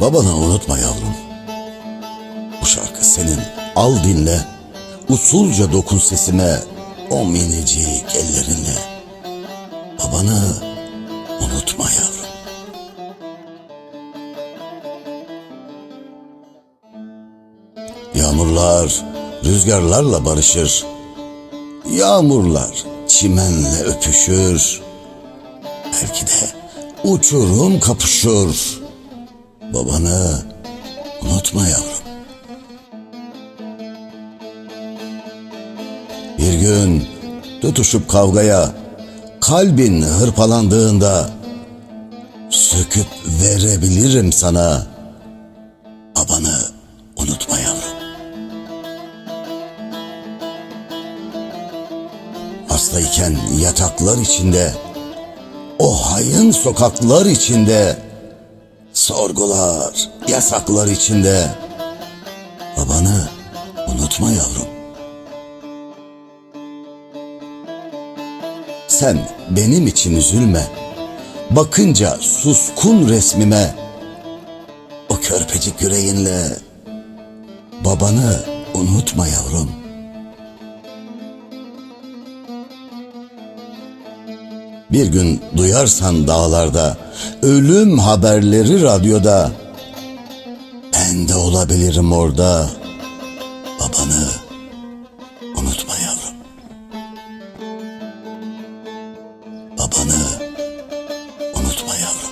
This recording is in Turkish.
Babanı unutma yavrum. Bu şarkı senin. Al dinle. Usulca dokun sesime. O minicik ellerinle. Babanı unutma yavrum. Yağmurlar rüzgarlarla barışır. Yağmurlar çimenle öpüşür. Belki de uçurum kapışır. Babanı unutma yavrum. Bir gün tutuşup kavgaya kalbin hırpalandığında söküp verebilirim sana. Babanı unutma yavrum. Hastayken yataklar içinde, o hayın sokaklar içinde, sorgular, yasaklar içinde. Babanı unutma yavrum. Sen benim için üzülme. Bakınca suskun resmime, o körpecik yüreğinle babanı unutma yavrum. Bir gün duyarsan dağlarda, ölüm haberleri radyoda. Ben de olabilirim orada. Babanı unutma yavrum. Babanı unutma yavrum.